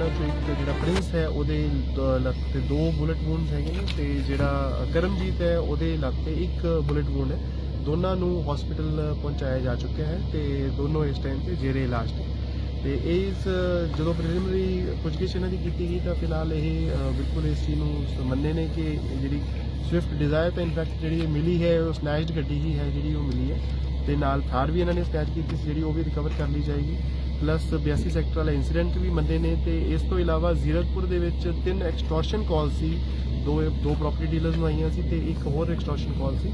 ਉਹਨਾਂ ਚੋਂ ਇੱਕ ਜਿਹੜਾ ਪ੍ਰਿੰਸ ਹੈ, ਉਹਦੇ ਲੱਕ ਤੇ ਦੋ ਬੁਲਟ ਵੂਨਸ ਹੈਗੇ ਨੇ ਤੇ ਜਿਹੜਾ ਕਰਮਜੀਤ ਹੈ, ਉਹਦੇ ਲੱਕ ਤੇ ਇੱਕ ਬੁਲਟ ਵੂਨ ਹੈ। ਦੋਨਾਂ ਨੂੰ ਹਸਪੀਟਲ ਪਹੁੰਚਾਇਆ ਜਾ ਚੁੱਕਿਆ ਹੈ ਤੇ ਦੋਨੋਂ ਇਸ ਟਾਈਮ ਤੇ ਜੇਰੇ ਇਲਾਜ ਨੇ ਤੇ ਇਸ ਜਦੋਂ ਪ੍ਰੀਲਿਮਿਨਰੀ ਪੁੱਛਗਿੱਛ ਇਹਨਾਂ ਦੀ ਕੀਤੀ ਗਈ ਤਾਂ ਫਿਲਹਾਲ ਇਹ ਬਿਲਕੁਲ ਇਸ ਚੀਜ਼ ਨੂੰ ਮੰਨੇ ਨੇ ਕਿ ਜਿਹੜੀ ਸਵਿਫਟ ਡਿਜ਼ਾਇਰ ਤਾਂ ਇਨਫੈਕਟ ਜਿਹੜੀ ਮਿਲੀ ਹੈ, ਉਹ ਸਨੈਚਡ ਗੱਡੀ ਹੀ ਹੈ ਜਿਹੜੀ ਉਹ ਮਿਲੀ ਹੈ। ਤੇ ਨਾਲ ਥਾਰ ਵੀ ਇਹਨਾਂ ਨੇ ਸਨੈਚ ਕੀਤੀ ਸੀ ਜਿਹੜੀ ਉਹ ਵੀ ਰਿਕਵਰ ਕਰ ਲਈ ਜਾਏਗੀ। ਪਲੱਸ 82 ਸੈਕਟਰ ਵਾਲਾ ਇਨਸੀਡੈਂਟ ਵੀ ਮੰਨੇ ਨੇ ਤੇ ਇਸ ਤੋਂ ਇਲਾਵਾ ਜ਼ੀਰਕਪੁਰ ਦੇ ਵਿੱਚ ਤਿੰਨ ਐਕਸਟੋਰਸ਼ਨ ਕਾਲ ਸੀ। ਦੋ ਦੋ ਪ੍ਰਾਪਰਟੀ ਡੀਲਰਸ ਨੂੰ ਆਈਆਂ ਸੀ ਤੇ ਇੱਕ ਹੋਰ ਐਕਸਟੋਰਸ਼ਨ ਕਾਲ ਸੀ।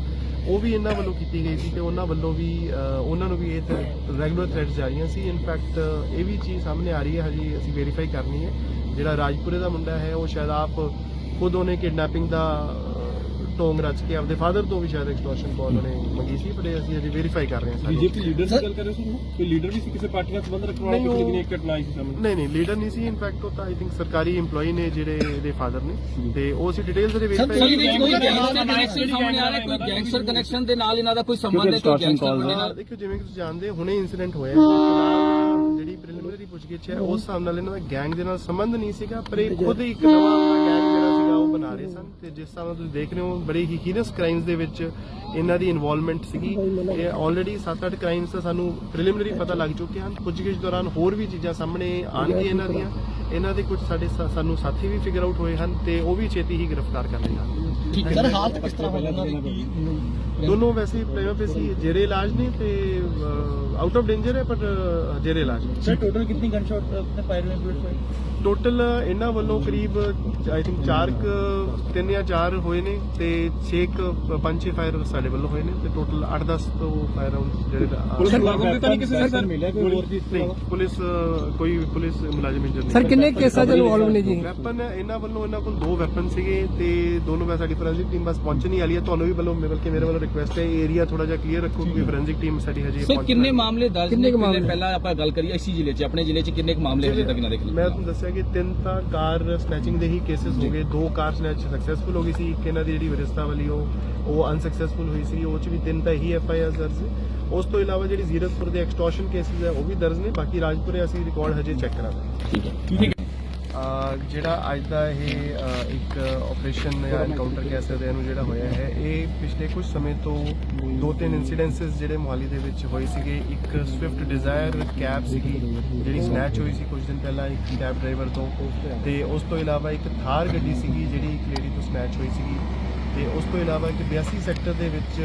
ਉਹ ਵੀ ਇਹਨਾਂ ਵੱਲੋਂ ਕੀਤੀ ਗਈ ਸੀ ਤੇ ਉਹਨਾਂ ਵੱਲੋਂ ਵੀ ਅ, ਉਹਨਾਂ ਨੂੰ ਵੀ ਇਹ ਰੈਗੂਲਰ ਥ੍ਰੈਟਸ ਜਾਰੀਆਂ ਸੀ। ਇਨਫੈਕਟ ਇਹ ਵੀ ਚੀਜ਼ ਸਾਹਮਣੇ ਆ ਰਹੀ ਹੈ ਹਜੇ ਅਸੀਂ ਵੈਰੀਫਾਈ ਕਰਨੀ ਹੈ। ਜਿਹੜਾ ਰਾਜਪੁਰੇ ਦਾ ਮੁੰਡਾ ਹੈ ਉਹ ਸ਼ਾਇਦ ਆਪ ਖੁਦ ਉਹਨੇ ਕਿਡਨੈਪਿੰਗ ਦਾ ਢੋਂਗ ਰਚ ਕੇ ਆਪਦੇ ਫਾਦਰ ਤੋਂ ਵੀ ਸ਼ਾਇਦ ਐਕਸਟੋਰਸ਼ਨ ਕਾਲ ਉਹਨੇ ਮੰਗੀ ਸੀ ਪਰ ਇਹ ਅਸੀਂ ਅਜੇ ਵੈਰੀਫਾਈ ਕਰ ਰਹੇ ਹਾਂ ਸਾਰੀ ਬੀਜੇਪੀ ਲੀਡਰ ਦੀ ਗੱਲ ਕਰ ਰਹੇ ਸੀ? ਕੋਈ ਲੀਡਰ ਵੀ ਸੀ ਕਿਸੇ ਪਾਰਟੀ ਨਾਲ ਸੰਬੰਧ ਰੱਖਣ ਵਾਲਾ ਨਹੀਂ, ਕਿਸੇ ਦਿਨ ਇੱਕ ਘਟਨਾ ਆਈ ਸੀ ਸਾਹਮਣੇ? ਨਹੀਂ ਨਹੀਂ ਲੀਡਰ ਨਹੀਂ ਸੀ ਇਨਫੈਕਟ ਉਹ ਤਾਂ ਆਈ ਥਿੰਕ ਸਰਕਾਰੀ EMPLOYE ਨੇ ਜਿਹੜੇ ਇਹਦੇ ਫਾਦਰ ਨੇ। ਤੇ ਉਹ ਅਸੀਂ ਡਿਟੇਲਸ ਦੇ ਵਿੱਚ ਕੋਈ ਗੈਂਗਸਟਰ ਸਾਹਮਣੇ ਆ ਰਿਹਾ ਕੋਈ ਗੈਂਗਸਟਰ ਕਨੈਕਸ਼ਨ ਦੇ ਨਾਲ ਇਹਨਾਂ ਦਾ ਕੋਈ ਸੰਬੰਧ ਹੈ ਕੋਈ ਗੈਂਗਸਟਰ ਨਾਲ? ਦੇਖੋ ਜਿਵੇਂ ਕਿ ਤੁਸੀਂ ਜਾਣਦੇ ਹੋ, ਹੁਣੇ ਇਨਸੀਡੈਂਟ ਹੋਇਆ ਜਿਹੜੀ ਪ੍ਰੀਲਿਮਿਨਰੀ ਪੁੱਛਗਿੱਛ ਹੈ ਉਸ ਹਿਸਾਬ ਨਾਲ ਇਹਨਾਂ ਦਾ ਗੈਂਗ ਦੇ ਨਾਲ ਸੰਬੰਧ ਨਹੀਂ ਸੀਗਾ ਪਰ ਇਹ ਖੁਦ ਹੀ ਇੱਕ ਨਵਾਂ ਗੈਂਗ ਉਹ ਬਣਾ ਰਹੇ ਸਨ ਤੇ ਜਿਸ ਹਿਸਾਬ ਤੁਸੀਂ ਦੇਖ ਰਹੇ ਹੋ, ਬੜੇ ਹੀ ਹੀਨਸ ਕ੍ਰਾਈਮਸ ਦੇ ਵਿੱਚ ਇਹਨਾਂ ਦੀ ਇਨਵੋਲਵਮੈਂਟ ਸੀਗੀ। ਇਹ ਆਲਰੇਡੀ 7-8 ਕ੍ਰਾਈਮਸ ਦਾ ਸਾਨੂੰ ਪ੍ਰੀਲਿਮਿਨਰੀ ਪਤਾ ਲੱਗ ਚੁੱਕੇ ਹਨ। ਪੁੱਛਗਿੱਛ ਦੌਰਾਨ ਹੋਰ ਵੀ ਚੀਜ਼ਾਂ ਸਾਹਮਣੇ ਆਉਣਗੀਆਂ ਇਹਨਾਂ ਦੀਆਂ। ਇਹਨਾਂ ਦੇ ਕੁਝ ਸਾਡੇ ਸਾ- ਸਾਨੂੰ ਸਾਥੀ ਵੀ ਫਿਗਰ ਆਊਟ ਹੋਏ ਹਨ ਤੇ ਉਹ ਵੀ ਛੇਤੀ ਹੀ ਗ੍ਰਿਫਤਾਰ ਕਰ ਲਏ ਜਾਣਗੇ। ਸਰ ਹਾਲਤ ਕਿਸ ਤਰ੍ਹਾਂ ਹੋ ਉਹਨਾਂ ਦੀ? ਦੋਨੋਂ ਵੈਸੇ ਪ੍ਰੇਮਾ ਪੇਸੀ ਜੇਰੇ ਇਲਾਜ ਨੇ ਤੇ ਆਊਟ ਆਫ ਡੇਂਜਰ ਹੈ ਪਰ ਅ, ਜੇਰੇ ਇਲਾਜ ਨੇ। ਸਰ ਟੋਟਲ ਕਿੰਨੀ ਗਨ ਸ਼ਾਟ ਆਪਣੇ ਫਾਇਰ ਹੋਏ ਬੁਲਟ ਹੋਏ? ਟੋਟਲ ਇਹਨਾਂ ਵੱਲੋਂ ਕਰੀਬ ਆਈ ਥਿੰਕ 4 ਤਿੰਨ ਜਾਂ 4 ਹੋਏ ਨੇ ਤੇ 6 ਪੰਜ ਛੇ ਫਾਇਰ ਸਾਡੇ ਵੱਲੋਂ ਹੋਏ ਨੇ ਤੇ ਟੋਟਲ 8-10 ਤੋਂ ਫਾਇਰ ਰਾਉਂਡ ਜਿਹੜੇ ਪੁਲਿਸ ਅ, ਮੁਲਾਜ਼ਮ ਦੇ ਤਾਂ ਨਹੀਂ ਕਿਸੇ ਸਰ ਮਿਲਿਆ ਕੋਈ ਹੋਰ ਚੀਜ਼ ਨਹੀਂ ਪੁਲਿਸ ਅ, ਕੋਈ ਪੁਲਿਸ ਮੁਲਾਜ਼ਮ ਇੰਜਰ ਨਹੀਂ ਸਰ ਕਿੰਨੇ ਕੇਸਾਂ 'ਚ ਇਨਵੋਲਵ ਨੇ ਜੀ? ਵੈਪਨ ਇਹਨਾਂ ਵੱਲੋਂ ਇਹਨਾਂ ਕੋਲ ਦੋ ਵੈਪਨ ਸੀਗੇ ਤੇ ਦੋਨੋਂ ਵੈਸੇ ਸਾਡੀ ਫੋਰੈਂਸਿਕ ਟੀਮ ਬਸ ਪਹੁੰਚਣ ਹੀ ਵਾਲੀ ਹੈ। ਤੁਹਾਨੂੰ ਵੀ ਵੱਲੋਂ ਬਲਕਿ ਮੇਰੇ ਵੱਲੋਂ ਰਿਕੁਐਸਟ ਹੈ ਏਰੀਆ ਥੋੜਾ ਜਿਹਾ ਕਲੀਅਰ ਰੱਖੋ ਕਿਉਂਕਿ ਫੋਰੈਂਸਿਕ ਟੀਮ ਸਾਡੀ ਹਜੇ ਸਰ ਕਿੰਨੇ ਹੈ। ਮਾਮਲੇ ਦਰਜ ਨੇ? ਕਿੰਨੇ ਮਾਮਲੇ? ਪਹਿਲਾਂ ਆਪਾਂ ਗੱਲ ਕਰੀਏ ਇਸੀ ਜ਼ਿਲ੍ਹੇ 'ਚ ਆਪਣੇ ਜ਼ਿਲ੍ਹੇ 'ਚ ਕਿੰਨੇ ਕੁ ਮਾਮਲੇ ਹਜੇ ਤੱਕ ਨਾ ਦੇਖ ਲਏ ਮੈਂ ਤੁਹਾਨੂੰ ਦੱਸਿਆ ਕਿ ਤਿੰਨ ਤਾਂ ਕਾਰ ਸਨੈਚਿੰਗ ਦੇ ਹੀ ਕੇसेस ਹੋ ਗਏ। ਦੋ ਕਾਰ ਸਨੈਚ ਸਕਸੈਸਫੁਲ ਹੋ ਗਈ ਸੀ ਇੱਕ ਇਹਨਾਂ ਦੀ ਜਿਹੜੀ ਵਿਰਸਤਾ ਵਾਲੀ ਉਹ ਉਹ ਅਨਸਕਸੈਸਫੁਲ ਹੋਈ ਸੀ ਉਹ ਚ ਵੀ ਤਿੰਨ ਤਾਂ ਹੀ ਐਫ ਆਈ ਆਰ ਦਰਜ ਉਸ ਤੋਂ ਇਲਾਵਾ ਜਿਹੜੀ ਜ਼ੀਰਕਪੁਰ ਦੇ ਐਕਸਟੋਰਸ਼ਨ ਕੇਸਿਸ ਹੈ ਉਹ ਵੀ ਦਰਜ ਨੇ। ਬਾਕੀ ਰਾਜਪੁਰੇ ਅਸੀਂ ਰਿਕਾਰਡ ਹਜੇ ਚੈੱਕ ਕਰਾਂਗੇ। ਅਹ ਜਿਹੜਾ ਅੱਜ ਦਾ ਇਹ ਇੱਕ ਆਪਰੇਸ਼ਨ ਜਾਂ ਐਨਕਾਊਂਟਰ ਕਹਿ ਸਕਦੇ ਹਾਂ ਇਹਨੂੰ ਜਿਹੜਾ ਹੋਇਆ ਹੈ, ਇਹ ਪਿਛਲੇ ਕੁਝ ਸਮੇਂ ਤੋਂ ਦੋ ਤਿੰਨ ਇਨਸੀਡੈਂਸਸ ਜਿਹੜੇ ਮੁਹਾਲੀ ਦੇ ਵਿੱਚ ਹੋਏ ਸੀਗੇ। ਇੱਕ ਸਵਿਫਟ ਡਿਜ਼ਾਇਰ ਕੈਬ ਸੀਗੀ, ਜਿਹੜੀ ਸਨੈਚ ਹੋਈ ਸੀ ਕੁਝ ਦਿਨ ਪਹਿਲਾਂ ਇੱਕ ਕੈਬ ਡਰਾਈਵਰ ਤੋਂ। ਤੇ ਉਸ ਤੋਂ ਇਲਾਵਾ ਇੱਕ ਥਾਰ ਗੱਡੀ ਸੀਗੀ, ਜਿਹੜੀ ਇੱਕ ਲੇਡੀ ਤੋਂ ਸਨੈਚ ਹੋਈ ਸੀਗੀ। ਤੇ ਉਸ ਤੋਂ ਇਲਾਵਾ ਇੱਕ 82 ਸੈਕਟਰ ਦੇ ਵਿੱਚ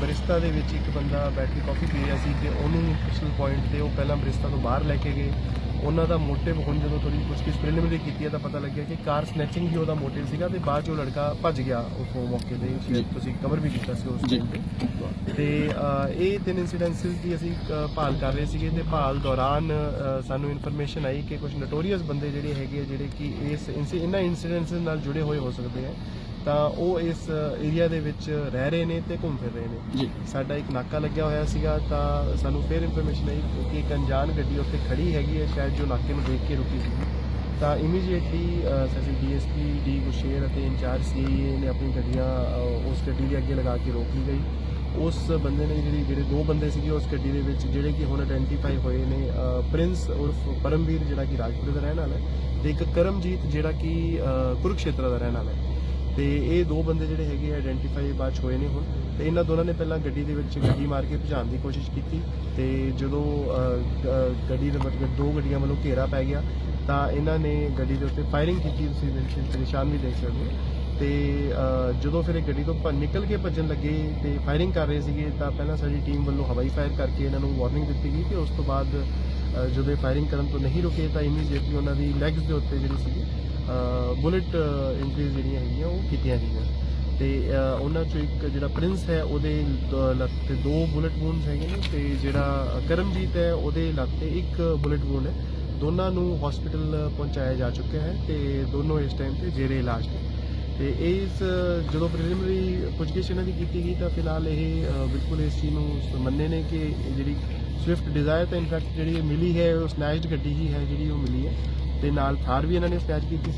ਬਰਿਸਤਾ ਦੇ ਵਿੱਚ ਇੱਕ ਬੰਦਾ ਬੈਠ ਕੇ ਕਾਫੀ ਪੀ ਰਿਹਾ ਸੀ ਤੇ ਉਹਨੂੰ ਪਿਛਲੇ ਪੁਆਇੰਟ ਤੇ ਉਹ ਪਹਿਲਾਂ ਬਰਿਸਤਾ ਤੋਂ ਬਾਹਰ ਲੈ ਕੇ ਗਏ। ਉਹਨਾਂ ਦਾ ਮੋਟਿਵ ਹੁਣ ਜਦੋਂ ਥੋੜੀ ਪੁੱਛਗਿੱਛ ਪ੍ਰੀਲਿਮਿਨਰੀ ਕੀਤੀ ਹੈ ਤਾਂ ਪਤਾ ਲੱਗਿਆ ਕਿ ਕਾਰ ਸਨੈਚਿੰਗ ਹੀ ਉਹਦਾ ਮੋਟਿਵ ਸੀਗਾ ਤੇ ਬਾਅਦ 'ਚ ਉਹ ਲੜਕਾ ਭੱਜ ਗਿਆ ਉਸ ਮੌਕੇ ਤੇ ਤੁਸੀਂ ਕਵਰ ਵੀ ਕੀਤਾ ਸੀ ਉਸ ਟਾਈਮ ਤੇ। ਤੇ ਇਹ ਤਿੰਨ ਇਨਸੀਡੈਂਟਸ ਦੀ ਅਸੀਂ ਭਾਲ ਕਰ ਰਹੇ ਸੀਗੇ ਤੇ ਭਾਲ ਦੌਰਾਨ ਸਾਨੂੰ ਇਨਫੋਰਮੇਸ਼ਨ ਆਈ ਕਿ ਕੁਝ ਨੋਟੋਰੀਅਸ ਬੰਦੇ ਜਿਹੜੇ ਹੈਗੇ ਜਿਹੜੇ ਕਿ ਇਸ ਇਹਨਾਂ ਇਨਸੀਡੈਂਟਸ ਨਾਲ ਜੁੜੇ ਹੋਏ ਹੋ ਸਕਦੇ ਆ। ਤਾਂ ਉਹ ਇਸ ਏਰੀਆ ਦੇ ਵਿੱਚ ਰਹਿ ਰਹੇ ਨੇ ਤੇ ਘੁੰਮ ਫਿਰ ਰਹੇ ਨੇ। ਜੀ। ਸਾਡਾ ਇੱਕ ਨਾਕਾ ਲੱਗਿਆ ਹੋਇਆ ਸੀਗਾ ਤਾਂ ਸਾਨੂੰ ਫਿਰ ਇਨਫੋਰਮੇਸ਼ਨ ਆਈ ਕਿ ਇੱਕ ਅਣਜਾਣ ਗੱਡੀ ਉੱਥੇ ਖੜੀ ਹੈਗੀ ਹੈ ਸ਼ਾਇਦ ਜੋ ਨਾਕੇ ਨੂੰ ਦੇਖ ਕੇ ਰੁਕੀ ਸੀ। ਤਾਂ ਇਮੀਡੀਏਟਲੀ ਸਾਡੀ ਡੀਐਸਪੀ ਡੀ ਗੁਸ਼ੇਰ ਅਤੇ ਇੰਚਾਰਜ ਸੀਏ ਨੇ ਆਪਣੀ ਗੱਡੀਆਂ ਉਸ ਗੱਡੀ ਦੇ ਅੱਗੇ ਲਗਾ ਕੇ ਰੋਕ ਲਈ ਗਈ। ਉਸ ਬੰਦੇ ਨੇ ਜਿਹੜੀ ਜਿਹੜੇ ਦੋ ਬੰਦੇ ਸੀਗੇ ਉਸ ਗੱਡੀ ਦੇ ਵਿੱਚ ਜਿਹੜੇ ਕਿ ਹੁਣ ਆਇਡੈਂਟੀਫਾਈ ਹੋਏ ਨੇ ਪ੍ਰਿੰਸ ਉਰਫ ਪਰਮਵੀਰ ਜਿਹੜਾ ਕਿ ਰਾਜਪੁਰ ਦਾ ਰਹਿਣ ਵਾਲਾ ਹੈ ਤੇ ਇੱਕ ਕਰਮਜੀਤ ਜਿਹੜਾ ਕਿ ਕੁਰੂਕਸ਼ੇਤਰ ਦਾ ਰਹਿਣ ਵਾਲਾ ਹੈ। ਤੇ ਇਹ ਦੋ ਬੰਦੇ ਜਿਹੜੇ ਹੈਗੇ ਆਇਡੈਂਟੀਫਾਈ ਬਾਅਦ 'ਚ ਹੋਏ ਨੇ ਹੁਣ। ਤੇ ਇਹਨਾਂ ਦੋਨਾਂ ਨੇ ਪਹਿਲਾਂ ਗੱਡੀ ਦੇ ਵਿੱਚ ਗੱਡੀ ਮਾਰ ਕੇ ਭਜਾਉਣ ਦੀ ਕੋਸ਼ਿਸ਼ ਕੀਤੀ। ਤੇ ਜਦੋਂ ਗੱਡੀ ਦੇ ਮਤਲਬ ਦੋ ਗੱਡੀਆਂ ਵੱਲੋਂ ਘੇਰਾ ਪੈ ਗਿਆ, ਤਾਂ ਇਹਨਾਂ ਨੇ ਗੱਡੀ ਦੇ ਉੱਤੇ ਫਾਇਰਿੰਗ ਕੀਤੀ, ਤੁਸੀਂ ਨਿਸ਼- ਨਿਸ਼ਾਨ ਵੀ ਦੇਖ ਸਕਦੇ ਹੋ। ਤੇ ਜਦੋਂ ਫਿਰ ਇਹ ਗੱਡੀ ਤੋਂ ਭੱਜ- ਨਿਕਲ ਕੇ ਭੱਜਣ ਲੱਗੇ ਤੇ ਫਾਇਰਿੰਗ ਕਰ ਰਹੇ ਸੀਗੇ, ਤਾਂ ਪਹਿਲਾਂ ਸਾਡੀ ਟੀਮ ਵੱਲੋਂ ਹਵਾਈ ਫਾਇਰ ਕਰਕੇ ਇਹਨਾਂ ਨੂੰ ਵਾਰਨਿੰਗ ਦਿੱਤੀ ਗਈ ਤੇ ਉਸ ਤੋਂ ਬਾਅਦ ਜਦੋਂ ਇਹ ਫਾਇਰਿੰਗ ਕਰਨ ਤੋਂ ਨਹੀਂ ਰੁਕੇ, ਤਾਂ ਇਮੀਡੀਏਟਲੀ ਉਹਨਾਂ ਦੀ ਲੈਗਸ ਦੇ ਉੱਤੇ ਜਿਹੜੀ ਸੀਗੀ ਬੁਲਟ ਇੰਜਰੀਜ਼ ਜਿਹੜੀਆਂ ਹੈਗੀਆਂ, ਉਹ ਕੀਤੀਆਂ ਗਈਆਂ। ਤੇ ਉਹਨਾਂ ਚੋਂ ਇੱਕ ਜਿਹੜਾ ਪ੍ਰਿੰਸ ਹੈ, ਉਹਦੇ ਲੱਤ ਤੇ ਦੋ ਬੁਲਟ ਵੂਨਸ ਹੈਗੇ ਨੇ ਤੇ ਜਿਹੜਾ ਕਰਮਜੀਤ ਹੈ, ਉਹਦੇ ਲੱਤ ਤੇ ਇੱਕ ਬੁਲਟ ਵੂਨ ਹੈ। ਦੋਨਾਂ ਨੂੰ ਹਸਪੀਟਲ ਪਹੁੰਚਾਇਆ ਜਾ ਚੁੱਕਿਆ ਹੈ ਤੇ ਦੋਨੋਂ ਇਸ ਟਾਈਮ ਤੇ ਜੇਰੇ ਇਲਾਜ ਨੇ। ਤੇ ਇਸ ਜਦੋਂ ਪ੍ਰੀਲਿਮਿਨਰੀ ਪੁੱਛਗਿੱਛ ਇਹਨਾਂ ਦੀ ਕੀਤੀ ਗਈ, ਤਾਂ ਫਿਲਹਾਲ ਇਹ ਬਿਲਕੁਲ ਇਸ ਚੀਜ਼ ਨੂੰ ਮੰਨੇ ਨੇ ਕਿ ਜਿਹੜੀ ਸਵਿਫਟ ਡਿਜ਼ਾਇਰ ਤਾਂ ਇਨਫੈਕਟ ਜਿਹੜੀ ਮਿਲੀ ਹੈ, ਉਹ ਸਨੈਚਡ ਗੱਡੀ ਹੀ ਹੈ ਜਿਹੜੀ ਉਹ ਮਿਲੀ ਹੈ। ਤੇ ਨਾਲ ਥਾਰ ਵੀ ਇਹਨਾਂ ਨੇ ਸਨੈਚ ਕੀਤੀ ਸੀ